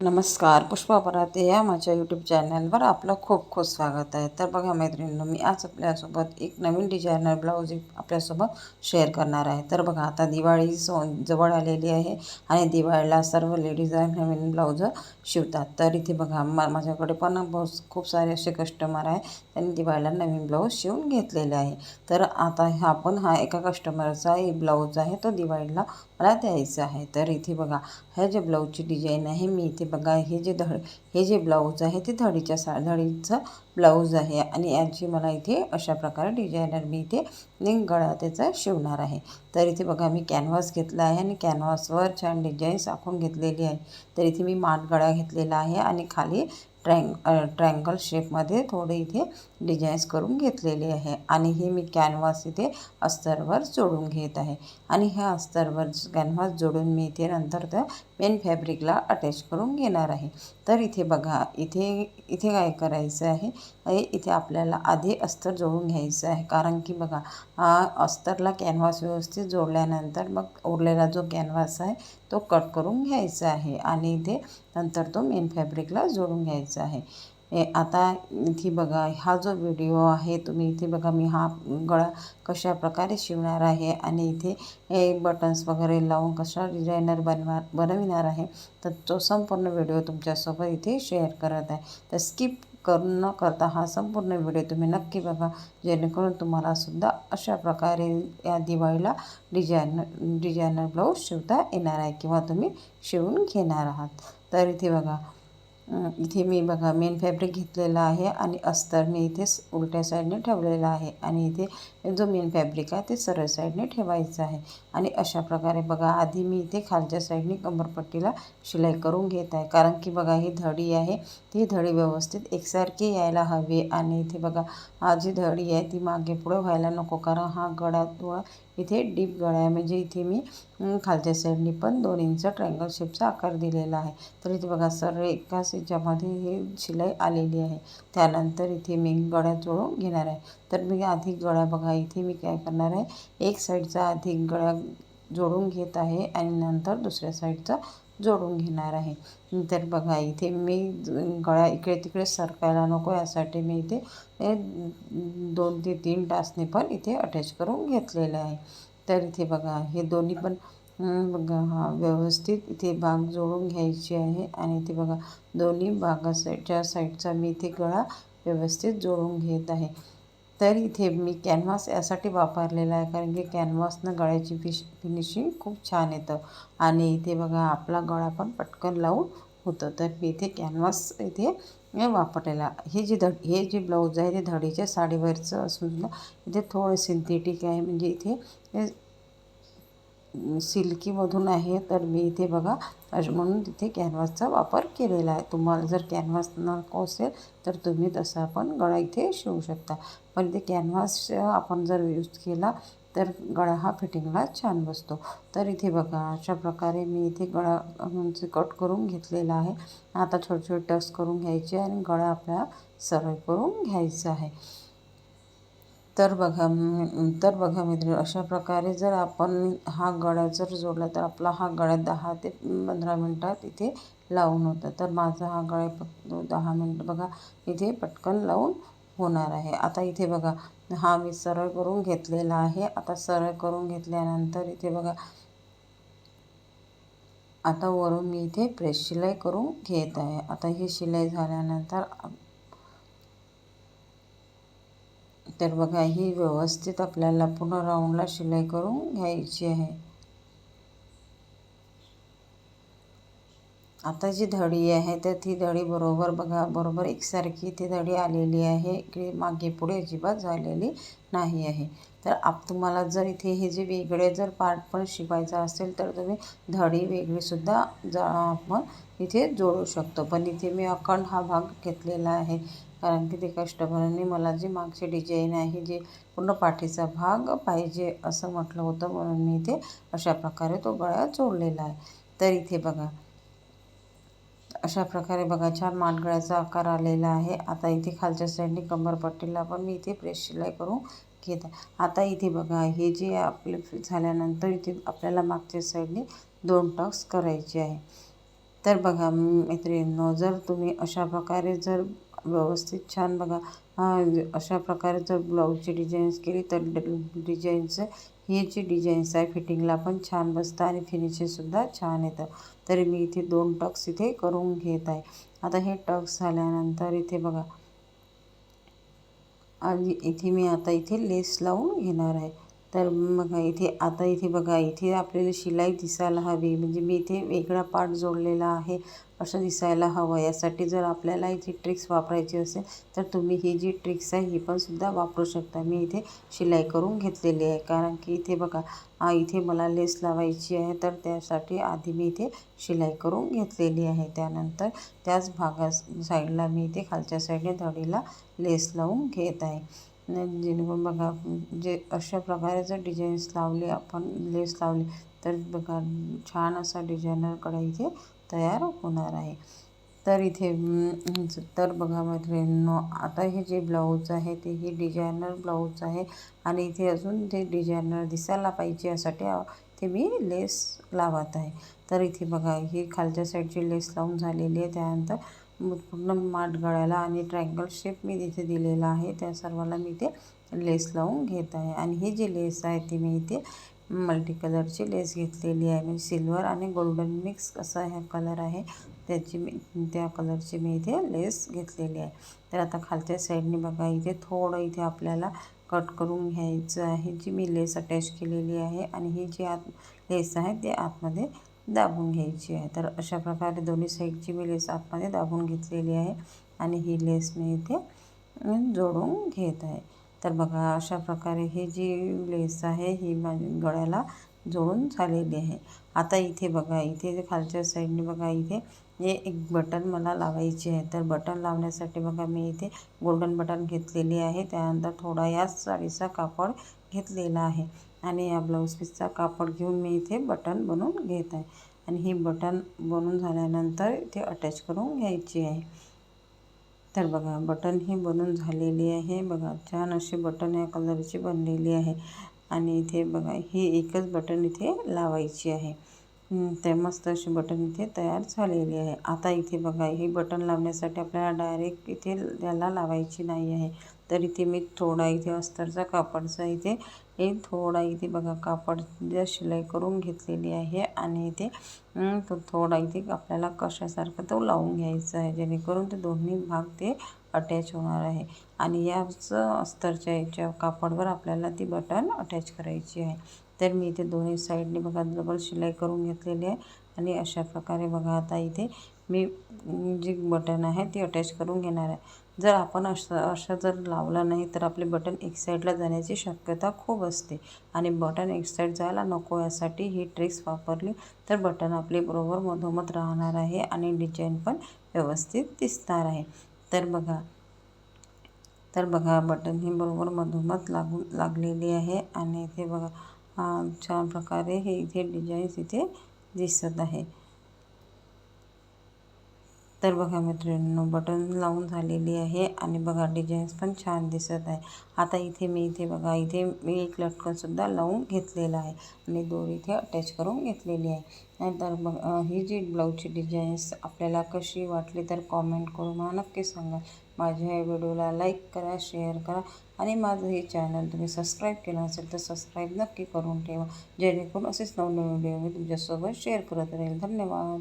नमस्कार पुष्पा पराते या माझ्या यूट्यूब चॅनलवर आपलं खूप खूप स्वागत आहे. तर बघा मैत्रिणींनो मी आज आपल्यासोबत एक नवीन डिझायनर ब्लाऊज आपल्यासोबत शेअर करणार आहे. तर बघा आता दिवाळी सो जवळ आलेली आहे आणि दिवाळीला सर्व लेडीज नवीन ब्लाऊज शिवतात. तर इथे बघा मा माझ्याकडे पण खूप सारे असे कस्टमर आहे त्यांनी दिवाळीला नवीन ब्लाऊज शिवून घेतलेले आहे. तर आता हा पण हा एका कस्टमरचा एक ब्लाऊज आहे तो दिवाळीला मला द्यायचं आहे. तर इथे बघा हे जे ब्लाऊजची डिझाईन आहे मी इथे बघा हे जे धड हे जे ब्लाऊज आहे ते धडीच्या सा धडीचं ब्लाऊज आहे. आणि याची मला इथे अशा प्रकारे डिझायनर मी इथे लिंक गळा त्याचा शिवणार आहे. तर इथे बघा मी कॅनव्हास घेतला आहे आणि कॅनव्हासवर छान डिझाईन्स आखून घेतलेली आहे. तर इथे मी माठ गळा घेतलेला आहे आणि खाली ट्रँग ट्रँगल शेपमध्ये थोडे इथे डिझाईन्स करून घेतलेले आहे. आणि हे मी कॅनव्हास इथे अस्तरवर जोडून घेत आहे. आणि ह्या अस्तरवर कॅनव्हास जोडून मी इथे नंतर त्या मेन फॅब्रिकला अटॅच करून घेणार आहे. तर इथे बघा इथे इथे काय करायचं आहे? इथे आपल्याला आधी अस्तर जोडून घ्यायचं आहे. कारण की बघा हा अस्तरला कॅनव्हास व्यवस्थित जोडल्यानंतर मग उरलेला जो कॅनव्हास आहे तो कट करून घ्यायचा आहे. आणि इथे नंतर तो मेन फॅब्रिकला जोडून घ्यायचा आहे. आता इथे बघा हा जो व्हिडिओ आहे तुम्ही इथे बघा मी हा गळा कशा प्रकारे शिवणार आहे आणि इथे हे बटन्स वगैरे लावून कशा डिझायनर बनवा बनविणार आहे तर तो संपूर्ण व्हिडिओ तुमच्यासोबत इथे शेअर करत आहे. तर स्किप करून न करता हा संपूर्ण व्हिडिओ तुम्ही नक्की बघा जेणेकरून तुम्हाला सुद्धा अशा प्रकारे या दिवाळीला डिझायनर डिझायनर ब्लाऊज शिवता येणार आहे किंवा तुम्ही शिवून घेणार आहात. तर इथे बघा इथे मी बघा मेन फॅब्रिक घेतलेला आहे आणि अस्तर मी इथे उलट्या साईडने ठेवलेला आहे. आणि इथे जो मेन फॅब्रिक आहे ते सरळ साईडने ठेवायचं आहे. आणि अशा प्रकारे बघा आधी मी इथे खालच्या साईडने कमरपट्टीला शिलाई करून घेत आहे. कारण की बघा ही धडी आहे ती धडी व्यवस्थित एकसारखी यायला हवी. आणि इथे बघा हा जी धडी आहे ती मागे पुढे व्हायला नको. कारण हा गळा थोडा इथे डीप गळा आहे. म्हणजे इथे मी खालच्या साईडनी पण दोन इंच ट्रँगल शेपचा आकार दिलेला आहे. तर इथे बघा सर एकाच याच्यामध्ये हे शिलाई आलेली आहे. त्यानंतर इथे मी गळ्या जोडून घेणार आहे. तर मी अधिक गळा बघा इथे मी काय करणार आहे? एक साईडचा अधिक गळा जोडून घेत आहे आणि नंतर दुसऱ्या साईडचा जोडून घेणार आहे. तर बघा इथे मी गळा इकडे तिकडे सरकायला नको यासाठी मी इथे दोन ते तीन टाचने पण इथे अटॅच करून घेतलेले आहे. तर इथे बघा हे दोन्ही पण बघा हा व्यवस्थित इथे भाग जोडून घ्यायची आहे. आणि इथे बघा दोन्ही भागा साईडच्या साईडचा मी इथे गळा व्यवस्थित जोडून घेत आहे. तर इथे मी कॅनव्हास यासाठी वापरलेला आहे कारण की कॅनव्हासनं गळ्याची फिश फिनिशिंग खूप छान येतं. आणि इथे बघा आपला गळा पण पटकन लावून होतं. तर मी इथे कॅनव्हास इथे वापरलेला हे जे धड हे जे ब्लाऊज आहे ते धडीच्या साडीवरचं असून सुद्धा इथे थोडं सिंथेटिक आहे. म्हणजे इथे सिल्कीमधून आहे तर मी इथे बघा म्हणून तिथे कॅनव्हासचा वापर केलेला आहे. तुम्हाला जर कॅनव्हास नको असेल तर तुम्ही तसा पण गळा इथे शिवू शकता. पण ते कॅनव्हास आपण जर यूज केला तर गळा हा फिटिंगला छान बसतो. तर इथे बघा अशा प्रकारे मी इथे गळा म्हणजे कट करून घेतलेला आहे. आता छोटे छोटे टक्स करून घ्यायचे आणि गळा आपल्याला सरळ करून घ्यायचा आहे. तर बघा तर बघा मित्र अशा प्रकारे जर आपण हा गळा जर जोडला तर आपला हा गळा दहा ते पंधरा मिनटात इथे लावून होतं. तर माझा हा गळा फक्त दहा मिनटं. बघा इथे पटकन लावून होणार आहे. आता इथे बघा हा मी सरळ करून घेतलेला आहे. आता सरळ करून घेतल्यानंतर इथे बघा आता वरून मी इथे प्रेस शिलाई करून घेत आहे. आता ही शिलाई झाल्यानंतर तर बघा ही व्यवस्थित आपल्याला पुन्हा राऊंडला शिलाई करून घ्यायची आहे. आता जी धडी आहे तर ती धडी बरोबर बघा बरोबर एकसारखी ती धडी आलेली आहे. इकडे मागे पुढे अजिबात झालेली नाही आहे. तर आप तुम्हाला जर इथे हे जे वेगळे जर पार्ट पण शिवायचा असेल तर तुम्ही धडी वेगळीसुद्धा जा आपण इथे जोडू शकतो. पण इथे मी अखंड हा भाग घेतलेला आहे. कारण की ते कस्टमरने मला जी मागची डिझाईन आहे जे पूर्ण पाठीचा भाग पाहिजे असं म्हटलं होतं म्हणून मी इथे अशा प्रकारे तो गळा जोडलेला आहे. तर इथे बघा. अशा प्रकारे बघा छान मानगळ्याचा आकार आलेला आहे. आता इथे खालच्या साईडने कंबरपट्टीला पण मी इथे प्रेस शिलाई करून घेत आहे. आता इथे बघा हे जे आपले झाल्यानंतर इथे आपल्याला मागच्या साईडने दोन टक्स करायचे आहे. तर बघा मैत्रिणींनो जर तुम्ही अशा प्रकारे जर व्यवस्थित छान बघा. अशा प्रकारे जर ब्लाऊजची डिझाईन्स केली तर डिझाईनचं हे जी डिझाईन्स आहे फिटिंगला पण छान बसतं आणि फिनिशिंगसुद्धा छान येतं. तरी मी इथे दोन टक्स इथे करून घेत आहे. आता हे टक्स झाल्यानंतर इथे बघा. आणि इथे मी आता इथे लेस लावून घेणार आहे. तर मग इथे आता इथे बघा इथे आपल्याला शिलाई दिसायला हवी. म्हणजे मी इथे वेगळा पार्ट जोडलेला आहे असं दिसायला हवं. यासाठी जर आपल्याला इथे ट्रिक्स वापरायची असेल तर तुम्ही ही जी ट्रिक्स आहे ही पण सुद्धा वापरू शकता. मी इथे शिलाई करून घेतलेली आहे. कारण की इथे बघा इथे मला लेस लावायची आहे तर त्यासाठी आधी मी इथे शिलाई करून घेतलेली आहे. त्यानंतर त्याच भागा साईडला मी इथे खालच्या साईडने धडीला लेस लावून घेत आहे. जेणेकरून बघा जे अशा प्रकारे जर डिझाईन्स लावले आपण लेस लावली तर बघा छान असा डिझायनर कडा इथे तयार होणार आहे. तर इथे तर बघा मैत्रिणींनो आता हे जे ब्लाऊज आहे ते हे डिझायनर ब्लाऊज आहे आणि इथे अजून ते डिझायनर दिसायला पाहिजे यासाठी ते मी लेस लावत आहे. तर इथे बघा ही खालच्या साईडची लेस लावून झालेली आहे. त्यानंतर पूर्ण माठ गळ्याला आणि ट्रँगल शेप मी तिथे दिलेला आहे. त्या सर्वाला मी इथे लेस लावून घेत आहे. आणि ही जी लेस आहे ती मी इथे मल्टी कलरची लेस घेतलेली आहे. म्हणजे सिल्वर आणि गोल्डन मिक्स असा हा कलर आहे त्याची मी त्या कलरची मी इथे लेस घेतलेली आहे. तर आता खालच्या साईडने बघा इथे थोडं इथे आपल्याला कट करून घ्यायचं आहे जी मी लेस अटॅच केलेली आहे. आणि ही जी आत लेस आहे ते आतमध्ये दाबून घ्यायची आहे. तर अशा प्रकारे दोन्ही साईडची मी लेस आतमध्ये दाबून घेतलेली आहे आणि ही लेस मी इथे जोडून घेत आहे. तर बघा अशा प्रकारे ही जी लेस आहे ही माझ्या गळ्याला जोडून झालेली आहे. आता इथे बघा इथे खालच्या साईडने बघा इथे हे एक बटन मला लावायची आहे. तर बटन लावण्यासाठी बघा मी इथे गोल्डन बटन घेतलेली आहे. त्यानंतर थोडा याच साडीचा कापड घेतलेला आहे. आणि या ब्लाऊज पीसचा कापड घेऊन मी इथे बटन बनवून घेत आहे. आणि ही बटन बनवून झाल्यानंतर इथे अटॅच करून घ्यायची आहे. तर बघा बटन ही बनवून झालेली आहे. बघा छान अशी बटन या कलरची बनलेली आहे. आणि इथे बघा ही एकच बटन इथे लावायची आहे. ते मस्त अशी बटन इथे तयार झालेली आहे. आता इथे बघा ही बटन लावण्यासाठी आपल्याला डायरेक्ट इथे याला लावायची नाही आहे. तर इथे मी थोडा इथे अस्तरचा कापडचा इथे हे थोडा इथे बघा कापड शिलाई करून घेतलेली आहे. आणि इथे तो थोडा इथे आपल्याला कशासारखं तो लावून घ्यायचा आहे जेणेकरून ते दोन्ही भाग ते अटॅच होणार आहे. आणि याच अस्तरच्या याच्या कापडवर आपल्याला ती बटन अटॅच करायची आहे. तर मी इथे दोन्ही साईडने बघा डबल शिलाई करून घेतलेली आहे. आणि अशा प्रकारे बघा आता इथे मी जी बटन आहे ती अटॅच करून घेणार आहे. जर आपण असं असं जर लावलं नाही तर आपले बटन एक साईडला जाण्याची शक्यता खूप असते. आणि बटन एक साईड जायला नको यासाठी ही ट्रिक्स वापरली तर बटन आपले बरोबर मधोमध राहणार आहे आणि डिझाईन पण व्यवस्थित दिसणार आहे. तर बघा तर बघा बटन ही बरोबर मधोमध लागून लागलेली आहे आणि इथे बघा छान प्रकारे हे इथे डिझाईन्स इथे दिसत आहे. तर बघा मित्रांनो बटन लावून झालेली आहे आणि बघा डिझाईन्स पण छान दिसत आहे. आता इथे मी इथे बघा इथे मी एक लटकनसुद्धा लावून घेतलेला आहे आणि दोर इथे अटॅच करून घेतलेली आहे. नंतर बघ ही जी ब्लाऊजची डिझाईन्स आपल्याला कशी वाटली तर कॉमेंट करून मला नक्की सांगा. माझ्या या व्हिडिओला लाईक करा शेअर करा आणि माझं हे चॅनल तुम्ही सबस्क्राईब केलं असेल तर सबस्क्राईब नक्की करून ठेवा. जेणेकरून असेच नवनवीन व्हिडिओ मी तुमच्यासोबत शेअर करत राहील. धन्यवाद.